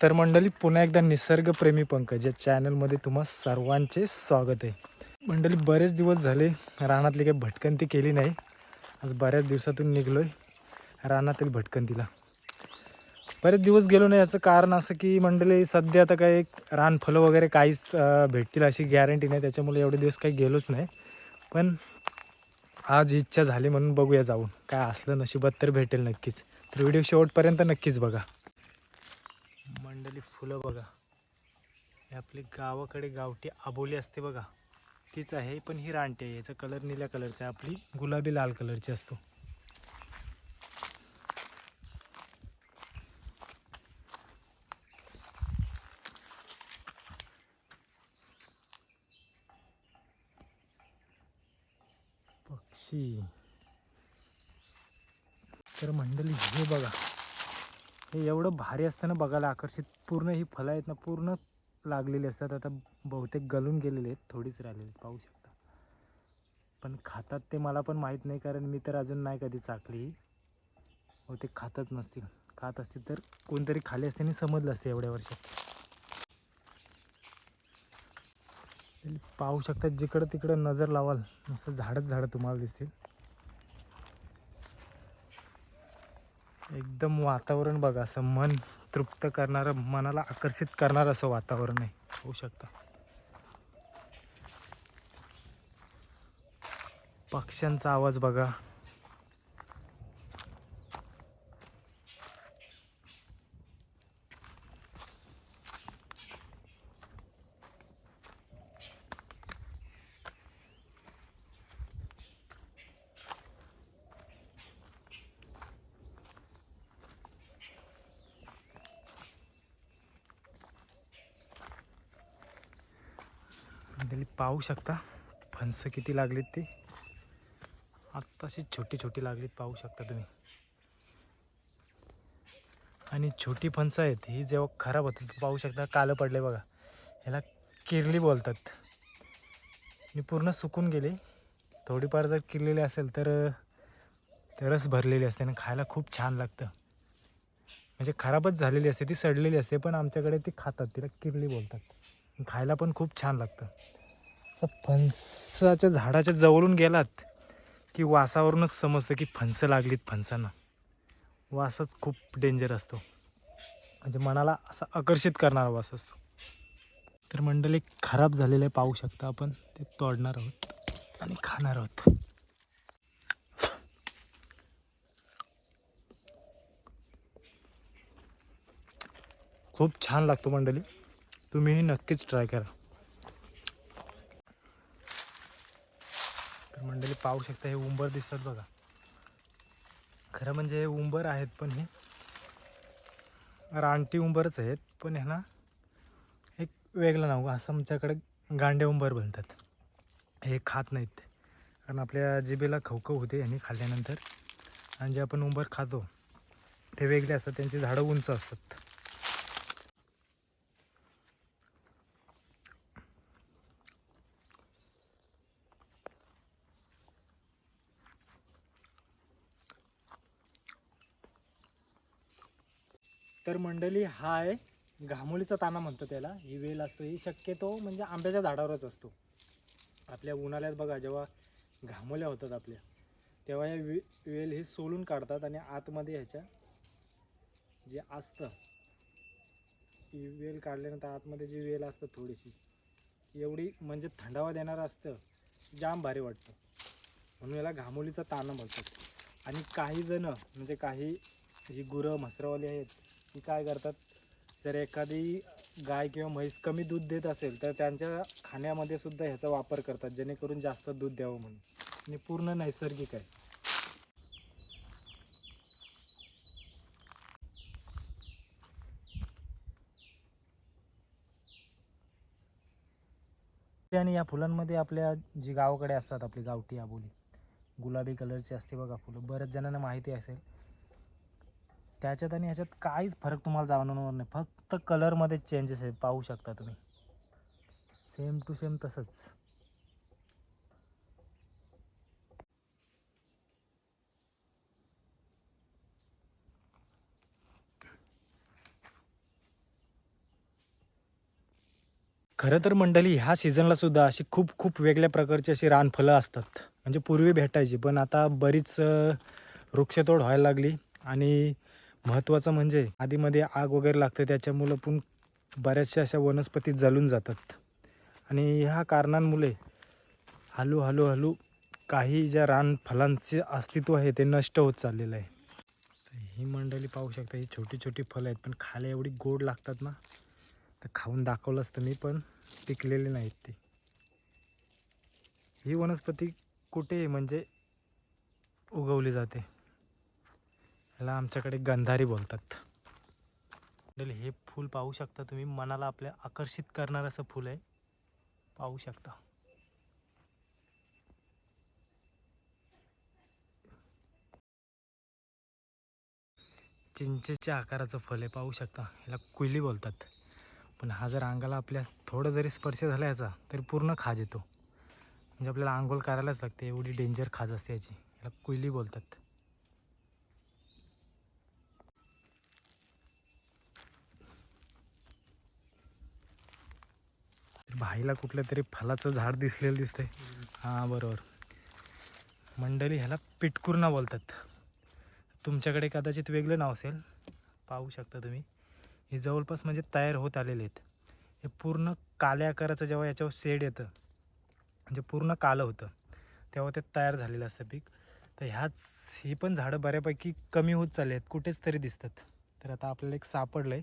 तर मंडळी पुन्हा एकदा निसर्गप्रेमी पंकज या चॅनलमध्ये तुम्हा सर्वांचे स्वागत आहे. मंडळी बरेच दिवस झाले रानातली काही भटकंती केली नाही. आज बऱ्याच दिवसातून निघलो आहे रानातील भटकंतीला. बरेच दिवस गेलो नाही. याचं कारण असं की मंडळी सध्या आता काही रानफलं वगैरे काहीच भेटतील अशी गॅरंटी नाही. त्याच्यामुळे एवढे दिवस काही गेलोच नाही. पण आज इच्छा झाली म्हणून बघूया जाऊन. काय असलं नशिबात तर भेटेल नक्कीच. तर व्हिडिओ शेवटपर्यंत नक्कीच बघा. फुलं बघा. हे आपली गावाकडे गावठी आबोली असते बघा. तीच आहे पण ही रानटी आहे. याचा कलर निळ्या कलरचा आहे. आपली गुलाबी लाल कलरची असतो पक्षी तर मंडळी हे बघा हे एवढं भारी असतं ना बघायला आकर्षित. पूर्ण ही फळं आहेत ना पूर्ण लागलेली असतात. आता बहुतेक गलून गेलेले आहेत थोडीच राहिलेली आहेत, पाहू शकता. पण खातात ते मला पण माहीत नाही कारण मी तर अजून नाही कधी चाकली. बहुतेक खातच नसतील. खात असतील तर कोणतरी खाली असते आणि समजलं असते एवढ्या वर्षात पाहू शकता जिकडं तिकडं नजर लावाल असं झाडच झाडं तुम्हाला दिसतील. एकदम वातावरण बघा असं मन तृप्त करणारं मनाला आकर्षित करणारं असं वातावरण आहे. होऊ शकता. पक्ष्यांचा आवाज बघा. मंडळी पाहू शकता. फणस किती लागलीत ते? आत्ताशी छोटी छोटी लागलीत पाहू शकता तुम्ही. आणि छोटी फणसं आहेत ही जेव्हा खराब होतात पाहू शकता कालं पडले बघा. ह्याला किरली बोलतात. मी पूर्ण सुकून गेले. थोडीफार जर किरलेली असेल तर रस भरलेली असते आणि खायला खूप छान लागतं. म्हणजे खराबच झालेली असते ती सडलेली असते पण आमच्याकडे ती खातात तिला किरली बोलतात. खायला पण खूप छान लागतं. फणसाच्या झाडाच्या जवळून गेलात की वासावरूनच समजतं की फणसं लागलीत फणसांना. वासच खूप डेंजर असतो. म्हणजे मनाला असा आकर्षित करणारा वास असतो. तर मंडळी खराब झालेले पाहू शकता आपण ते तोडणार आहोत आणि खाणार आहोत. खूप छान लागतो मंडळी. तुम्हीही नक्कीच ट्राय करा. मंडळी पाहू शकता हे उंबर दिसतात बघा. खरं म्हणजे हे उंबर आहेत पण हे. रानटी उंबरच आहेत पण ह्यांना एक वेगळं नाव असं आमच्याकडे गांडे उंबर बनतात हे खात नाहीत. कारण आपल्या जिबेला खवखव होते ह्यांनी खाल्ल्यानंतर. आणि जे आपण उंबर खातो ते वेगळे असतात त्यांची झाडं उंच असतात. मंडळी हा आहे घामोलीचा ताना म्हणतो त्याला. ही वेल असतो ही शक्यतो म्हणजे आंब्याच्या झाडावरच असतो. आपल्या उन्हाळ्यात बघा जेव्हा घामोल्या होतात आपल्या तेव्हा या वे वेल हे सोलून काढतात आणि आतमध्ये ह्याच्या जे असतं ही वेल काढल्यानंतर आतमध्ये जी वेल असतं थोडीशी एवढी म्हणजे थंडावा देणारं असतं जाम भारी वाटतं. म्हणून याला घामोलीचा ताना म्हणतात. आणि काही जण म्हणजे काही ही गुरं म्हसरावाली आहेत की काय करतात? जर एखादी गाय किंवा म्हैस कमी दूध देत असेल तर त्यांच्या खाण्यामध्ये सुद्धा ह्याचा वापर करतात जेणेकरून जास्त दूध द्यावं म्हणून. आणि पूर्ण नैसर्गिक आहे. आणि या फुलांमध्ये आपल्या जी गावाकडे असतात आपली गावठी आबोली गुलाबी कलरची असते बघा फुलं. बऱ्याच जणांना माहिती असेल. त्याच्यात आणि ह्याच्यात काहीच फरक तुम्हाला जाणवणार नाही. फक्त कलरमध्ये चेंजेस आहे पाहू शकता तुम्ही. सेम टू सेम तसंच. खरं तर मंडळी ह्या सीझनला सुद्धा अशी खूप खूप वेगळ्या प्रकारची अशी रानफलं असतात. म्हणजे पूर्वी भेटायची पण आता बरीच वृक्षतोड व्हायला लागली. आणि महत्त्वाचं म्हणजे आधीमध्ये आग वगैरे लागते त्याच्यामुळं पण बऱ्याचशा अशा वनस्पती जळून जातात. आणि ह्या कारणांमुळे हळूहळू हळू काही ज्या रानफलांचे अस्तित्व आहे ते नष्ट होत चाललेलं आहे. ही मंडळी पाहू शकता ही छोटी छोटी फळं आहेत पण खायला एवढी गोड लागतात ना. तर खाऊन दाखवलं असतं मी पण पिकलेले नाहीत ती. ही वनस्पती कुठे म्हणजे उगवली जाते? याला आमच्याकडे गंधारी बोलतात. हे फूल पाहू शकता तुम्ही. मनाला आपल्या आकर्षित करणार असं फूल आहे. पाहू शकता. चिंचेच्या आकाराचं फल आहे. पाहू शकता. याला कुयली बोलतात. पण हा जर अंगाला आपल्या थोडं जरी स्पर्श झाला याचा तरी पूर्ण खाज येतो. म्हणजे आपल्याला आंघोळ करायलाच लागते. एवढी डेंजर खाज असते याची. ह्याला कुयली बोलतात. भाईला कुठलं तरी फलाचं झाड दिसलेलं दिसतंय. हां बरोबर. मंडळी ह्याला पिटकुरणा बोलतात. तुमच्याकडे कदाचित वेगळं नाव असेल. पाहू शकता तुम्ही. हे जवळपास म्हणजे तयार होत आलेले आहेत. हे पूर्ण काल्या आकाराचं जेव्हा याच्यावर शेड येतं म्हणजे पूर्ण कालं होतं तेव्हा ते तयार झालेलं असतं पीक. तर ह्याच ही पण झाडं बऱ्यापैकी कमी होत चालली आहेत. कुठेच तरी दिसतात. तर आता आपल्याला एक सापडलं आहे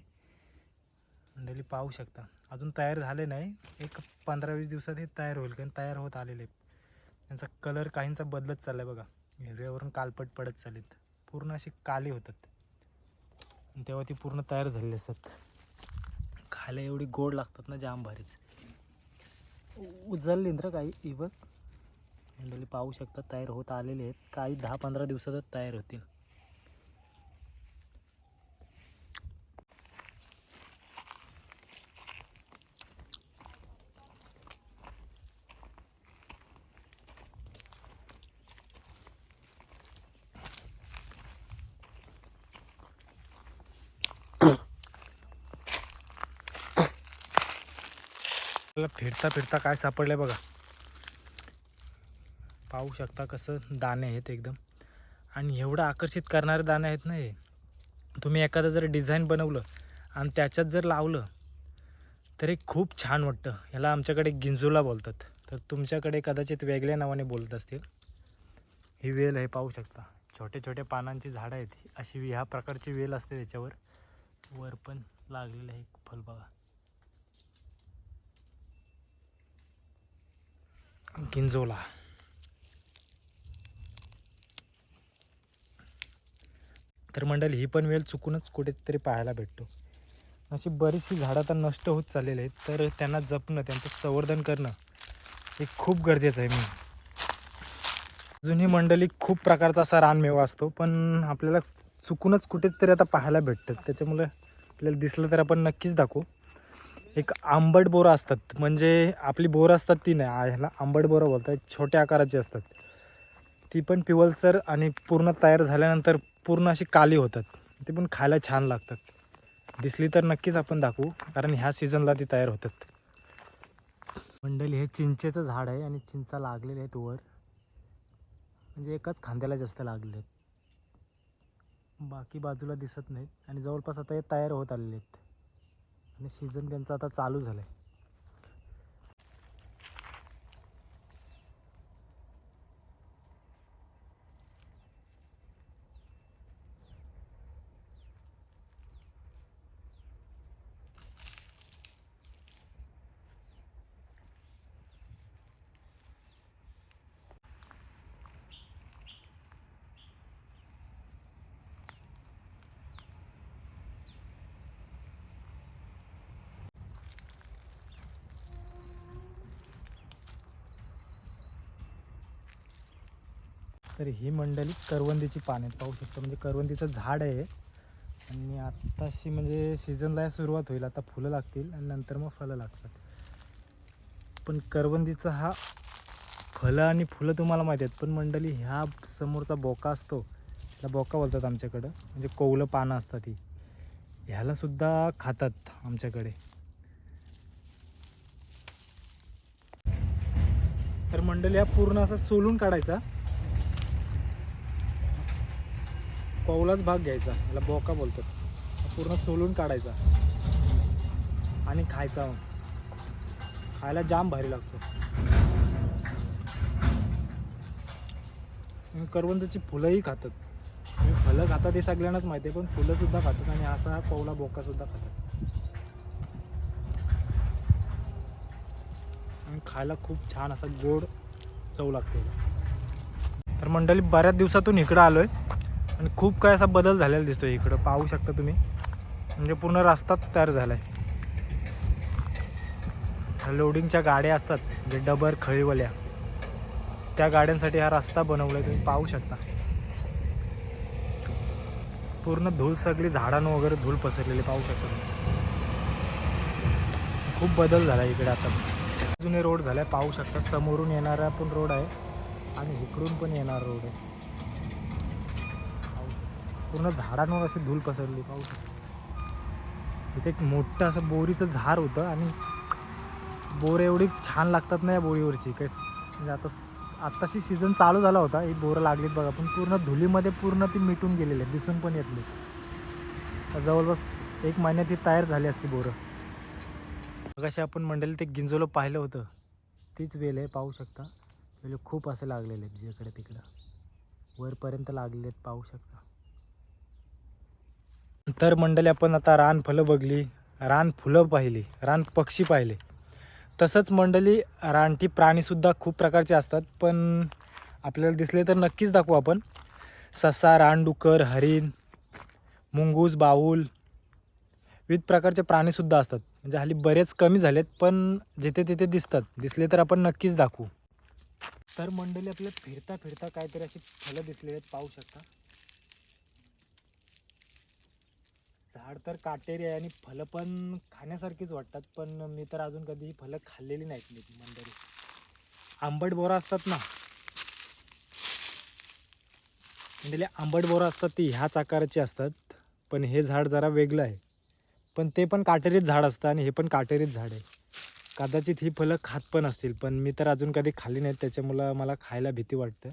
मंडळी पाहू शकता. अजून तयार झाले नाही. एक पंधरा वीस दिवसात हे तयार होईल कारण तयार होत आलेले. आहेत त्यांचा कलर काहींचा बदलत चालला आहे बघा. हिरव्यावरून कालपट पडत चालेत पूर्ण अशी काले होतात. तेव्हा ती पूर्ण तयार झालेली असतात. खायला एवढी गोड लागतात ना जाम भारीच उचलली ना काही ही मंडळी पाहू शकता तयार होत आलेले आहेत. काही दहा पंधरा दिवसातच तयार होतील. आपल्याला फिरता फिरता काय सापडलंय बघा. पाहू शकता कसं दाणे आहेत एकदम. आणि एवढं आकर्षित करणारे दाणे आहेत ना हे. तुम्ही एखादं जर डिझाईन बनवलं आणि त्याच्यात जर लावलं तर हे खूप छान वाटतं. ह्याला आमच्याकडे गिंजुला बोलतात. तर तुमच्याकडे कदाचित वेगळ्या नावाने बोलत असतील. ही वेल आहे पाहू शकता. छोटे छोटे पानांची झाडं आहेत. अशी ह्या प्रकारची वेल असते त्याच्यावर. वर पण लागलेलं आहे फल बघा. गिंजोला तर मंडळी ही पण वेल चुकूनच कुठेतरी पाहायला भेटतो. अशी बरीचशी झाडं आता नष्ट होत चाललेली आहेत तर त्यांना जपणं त्यांचं संवर्धन करणं हे खूप गरजेचं आहे मी. अजूनही मंडळी खूप प्रकारचा असा रानमेवा असतो पण आपल्याला चुकूनच कुठेच तरी आता पाहायला भेटतं. त्याच्यामुळे आपल्याला दिसलं तर आपण नक्कीच दाखवू. एक आंबट बोरं असतात. म्हणजे आपली बोरं असतात ती नाही. ह्याला आंबट बोरं बोलतात. छोट्या आकाराची असतात. ती पण पिवळसर आणि पूर्ण तयार झाल्यानंतर पूर्ण अशी काली होतात. ती पण खायला छान लागतात. दिसली तर नक्कीच आपण दाखवू कारण ह्या सीझनला ती तयार होतात. मंडळी हे चिंचेचं झाड आहे आणि चिंचा लागलेले आहेत वर. म्हणजे एकाच खांद्याला जास्त लागले आहेत. बाकी बाजूला दिसत नाहीत आणि जवळपास आता हे तयार होत आलेले आहेत. आणि सीझन त्यांचं आता चालू झालं आहे तर ही मंडळी करवंदीची पाने पाहू शकतो म्हणजे करवंदीचं झाड आहे आणि आत्ताशी म्हणजे सीझनला सुरुवात होईल. आता फुलं लागतील आणि नंतर मग फळं लागतात. पण करवंदीचा हा फळं आणि फुलं तुम्हाला माहिती आहेत पण मंडळी ह्या समोरचा बोका असतो त्याला बोका बोलतात आमच्याकडं. म्हणजे कोवलं पानं असतात ही. ह्यालासुद्धा खातात आमच्याकडे. तर मंडळी हा पूर्ण असा सोलून काढायचा. कौलाच भाग घ्यायचा. याला बोका बोलतात. पूर्ण सोलून काढायचा. आणि खायचा मग. खायला जाम भारी लागतो. करवंदाची फुलंही खातात. फलं खातात हे सगळ्यांनाच माहिती आहे पण फुलंसुद्धा खातात आणि असा हा कौला बोका खातात. आणि खायला खूप छान असा गोड चव लागते. तर मंडळी बऱ्याच दिवसातून इकडं आलो आहे आणि खूप काय असा बदल झालेला दिसतो इकडं. पाहू शकता तुम्ही. म्हणजे पूर्ण रस्ताच तयार झाला आहे लोडिंगच्या गाड्या असतात जे डबर खळीवल्या. त्या गाड्यांसाठी हा रस्ता बनवला आहे तुम्ही पाहू शकता. पूर्ण धूळ सगळी झाडांना वगैरे धूळ पसरलेली पाहू शकता तुम्ही. खूप बदल झाला इकडे आता. जुने रोड झाले पाहू शकता. समोरून येणारा पण रोड आहे आणि इकडून पण येणारा रोड आहे. पूर्ण झाडांवर अशी धूल पसरली पाहू शकतो. इथे एक मोठं असं बोरीचं झाड होतं आणि बोर एवढी छान लागतात ना या बोरीवरची. काय म्हणजे आता स- आत्ताशी सीझन चालू झाला होता ही बोरं लागलीत बघा पण पूर्ण धुलीमध्ये पूर्ण ती मिटून गेलेली आहे दिसून पण येत नाही तर जवळपास एक महिन्यात ती तयार झाली असती बोरं. मगाशी आपण मंडळी ते गिंजोलं पाहिलं होतं. तीच वेल आहे पाहू शकता. वेल खूप असे लागलेले आहेत जिकडे तिकडं. वरपर्यंत लागलेले आहेत पाहू शकता. तर मंडळी आपण आता रान फलं बघली रान फुलं पाहिली रान पक्षी पाहिले. तसंच मंडळी रानटी प्राणीसुद्धा खूप प्रकारचे असतात पण आपल्याला दिसले तर नक्कीच दाखवू आपण. ससा रानडुकर हरिण मुंगूस बाऊल विविध प्रकारचे प्राणीसुद्धा असतात. म्हणजे हल्ली बरेच कमी झालेत पण जिथे तिथे दिसतात. दिसले तर आपण नक्कीच दाखवू. तर मंडळी आपल्याला फिरता फिरता काहीतरी अशी फलं दिसलेली आहेत पाहू शकता. झाड तर काटेरी आहे आणि फलं पण खाण्यासारखीच वाटतात पण मी तर अजून कधी ही फलं खाल्लेली नाहीत मी मंदरी आंबट बोरा असतात ना. म्हणजे आंबट बोरा असतात ती ह्याच आकाराची असतात पण हे झाड जरा वेगळं आहे. पण ते पण काटेरीच झाड असतं आणि हे पण काटेरीच झाड आहे. कदाचित ही फलं खात पण असतील पण मी तर अजून कधी खाल्ली नाहीत त्याच्यामुळं मला खायला भीती वाटतं.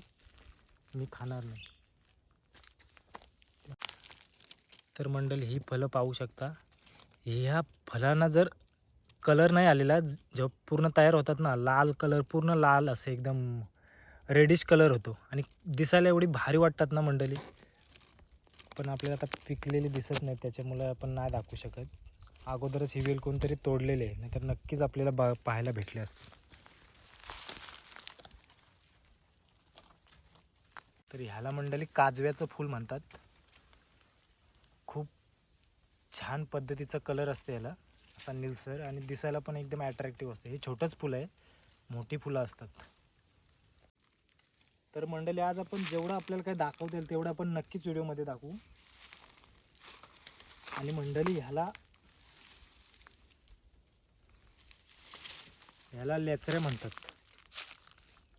मी खाणार नाही. तर मंडळी ही फळं पाहू शकता. ह्या फळांना जर कलर नाही आलेला जेव्हा पूर्ण तयार होतात ना लाल कलर पूर्ण लाल असं एकदम रेडिश कलर होतो. आणि दिसायला एवढी भारी वाटतात ना मंडळी. पण आपल्याला आता पिकलेली दिसत नाही त्याच्यामुळे आपण नाही दाखवू शकत. अगोदरच ही वेल कोणतरी तोडलेले आहे नाहीतर नक्कीच आपल्याला बा पाहायला भेटले असते. तर ह्याला मंडळी काजव्याचं फूल म्हणतात. छान पद्धतीचा कलर असते याला. असा निलसर आणि दिसायला पण एकदम अट्रॅक्टिव्ह असते. हे छोटंच फुलं आहे. मोठी फुलं असतात. तर मंडळी आज आपण जेवढं आपल्याला काय दाखवता येईल तेवढं आपण नक्कीच व्हिडिओमध्ये दाखवू. आणि मंडळी ह्याला ह्याला लेचरे म्हणतात.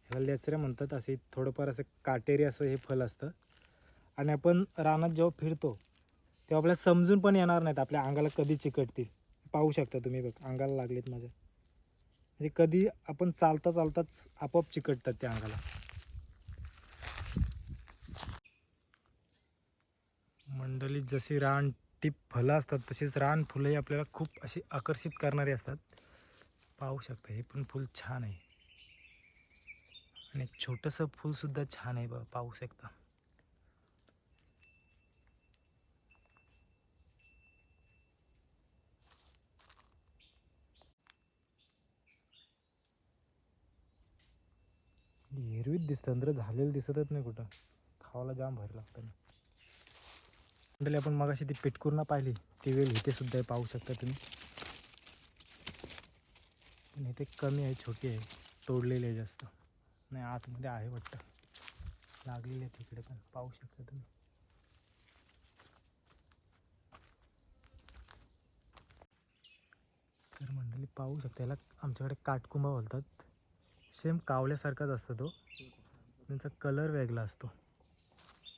ह्याला लेचरे म्हणतात. असे थोडंफार असं काटेरी असं हे फल असतं. आणि आपण रानात जेव्हा फिरतो तेव्हा आपल्याला समजून पण येणार नाहीत आपल्या अंगाला कधी चिकटतील. पाहू शकता तुम्ही बघ अंगाला लागलेत माझ्या. म्हणजे कधी आपण चालता चालताच आपोआप चिकटतात त्या अंगाला. मंडळी जशी रान टीप फलं असतात तशीच रान फुलंही आपल्याला खूप अशी आकर्षित करणारी असतात. पाहू शकता हे पण फूल छान आहे. आणि छोटंसं फूलसुद्धा छान आहे बघा पाहू शकता. हिरवीत दिसतं तर झालेलं दिसतच नाही कुठं. खावायला जाम भारी लागतं ना. मंडळी आपण मगाशी ती पिटकुर्ना पाहिली. ती वेल इथे सुद्धा आहे पाहू शकता तुम्ही. पण इथे कमी आहे छोटी आहे. तोडलेली आहे जास्त. नाही आतमध्ये आहे वाटतं. लागलेली आहे तिकडे पण. पाहू शकता तुम्ही. तर मंडळी पाहू शकता याला आमच्याकडे काटकुंबा बोलतात. सेम कावल्यासारखाच असतो तो. त्यांचा कलर वेगळा असतो.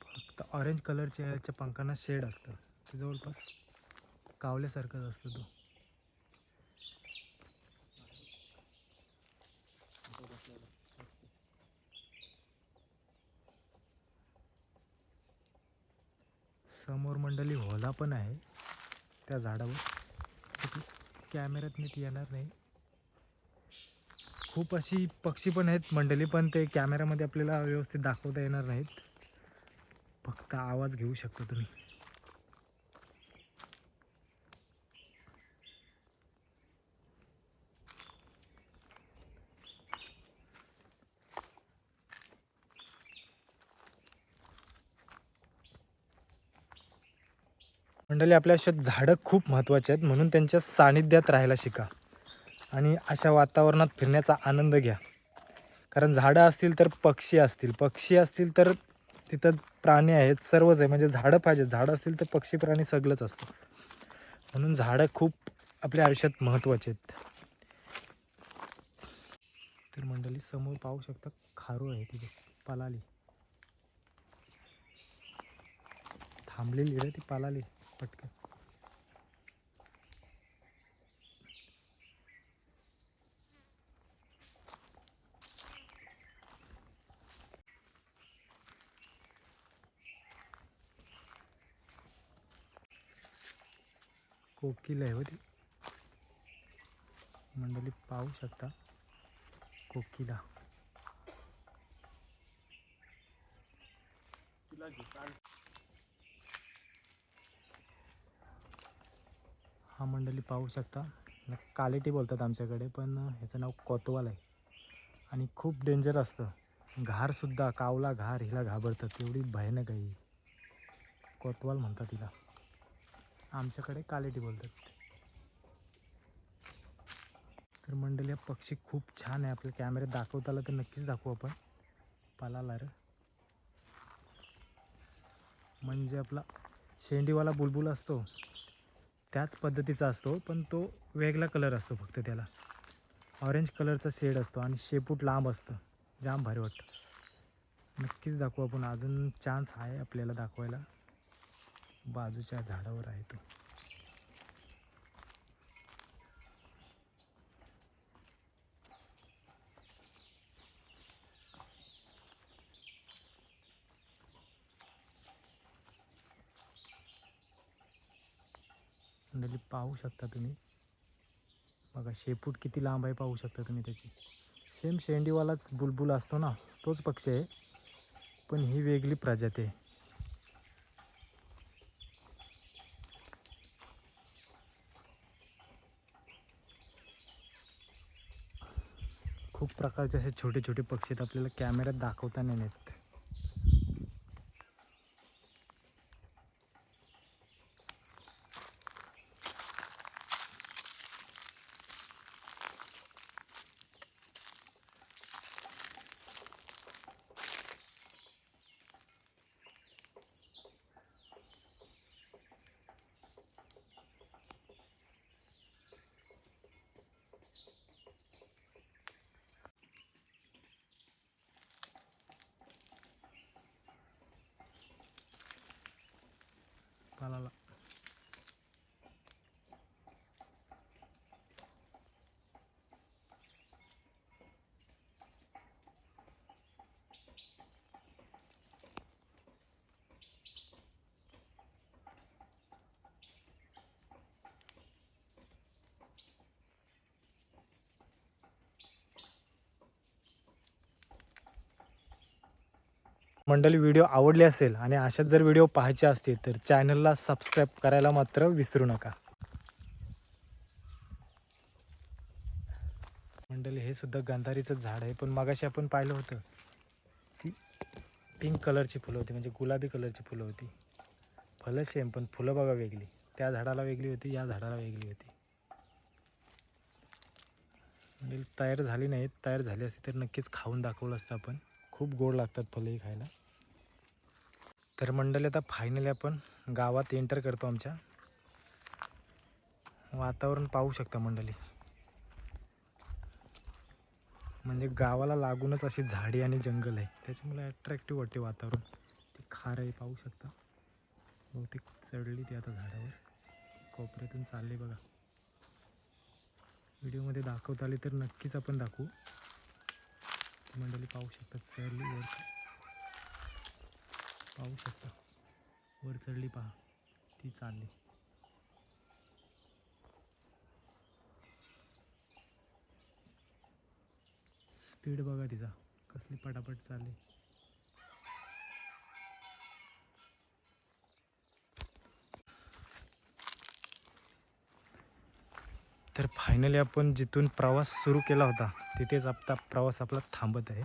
फक्त ऑरेंज कलरच्या याच्या पंखांना शेड असतं. ते जवळपास कावल्यासारखाच असतो तो. समोर मंडळी होला पण आहे. त्या झाडावर. कॅमेऱ्यात ती येणार नाही. खूप अशी पक्षी पण आहेत मंडळी पण ते कॅमेऱ्यामध्ये आपल्याला व्यवस्थित दाखवता येणार नाहीत. फक्त आवाज घेऊ शकतो तुम्ही. मंडळी आपल्या आयुष्यात झाडं खूप महत्त्वाचे आहेत म्हणून त्यांच्या सानिध्यात राहायला शिका. आणि अशा वातावरणात फिरण्याचा आनंद घ्या. कारण झाडं असतील तर पक्षी असतील. पक्षी असतील तर तिथं प्राणी आहेत सर्वच आहे. म्हणजे झाडं पाहिजेत झाडं असतील तर पक्षी प्राणी सगळंच असतं. म्हणून झाडं खूप आपल्या आयुष्यात महत्त्वाचे आहेत. तर मंडळी समोर पाहू शकता खारू आहे तिथे. पलाली. थांबलेली रे ती पलाली. पटकन. कोकिल आहे होती मंडळी पाहू शकता कोकिला. हा मंडळी पाहू शकता. याला कालेटी बोलतात आमच्याकडे पण ह्याचं नाव कोतवाल आहे. आणि खूप डेंजर असतं. घारसुद्धा कावला घार हिला घाबरतात. एवढी भयानक आहे कोतवाल म्हणतात तिला. आमच्याकडे कालेटी बोलतात. तर मंडळी हा पक्षी खूप छान आहे. आपल्या कॅमेऱ्यात दाखवताला तर नक्कीच दाखवू आपण. पलाला रे. म्हणजे आपला शेंडीवाला बुलबुल असतो. त्याच पद्धतीचा असतो पण तो वेगळा कलर असतो फक्त त्याला. ऑरेंज कलरचा शेड असतो आणि शेपूट लांब असतं. जाम भारी वाटतं. नक्कीच दाखवू आपण. अजून चान्स आहे आपल्याला दाखवायला. बाजूच्या झाडावर आहे तो. मंडळी पाहू शकता तुम्ही. बघा शेपूट किती लांब आहे पाहू शकता तुम्ही त्याची. सेम शेंडीवालाच बुलबुल असतो ना तोच पक्षी आहे. पण ही वेगळी प्रजाती आहे. खूप प्रकारचे असे छोटे छोटे पक्षी आहेत आपल्याला कॅमेऱ्यात दाखवता नाही येत पालाला मंडळी व्हिडिओ आवडले असेल आणि अशाच जर व्हिडिओ पाहायचे असतील तर चॅनलला सबस्क्राईब करायला मात्र विसरू नका. मंडळी हे सुद्धा गंधारीचं झाड आहे पण मगाशी आपण पाहिलं होतं ती पिंक कलरची फुलं होती म्हणजे गुलाबी कलरची फुलं होती. फलं सेम पण फुलं बघा वेगळी. त्या झाडाला वेगळी होती या झाडाला वेगळी होती. म्हणजे तयार झाली नाही तयार झाली असती तर नक्कीच खाऊन दाखवलं असतं आपण. खूप गोड लागतात फलंही खायला. तर मंडळी आता फायनली आपण गावात एंटर करतो आमच्या. वातावरण पाहू शकता मंडळी. म्हणजे गावाला लागूनच अशी झाडी आणि जंगल आहे. त्याच्यामुळे अट्रॅक्टिव्ह वाटते वातावरण. ते खार आहे पाहू शकता. बहुतेक चढली ती आता झाडावर. कोपऱ्यातून चालली बघा. व्हिडिओमध्ये दाखवता आली तर नक्कीच आपण दाखवू. मंडळी पाहू शकता चढली वर. पाहू शकता. वर चढली पहा. ती चालली. स्पीड बघा तिचा. कसली पटापट चालली. तर फायनली आपण जिथून प्रवास सुरू केला होता तिथेच आपला प्रवास आपला थांबत आहे.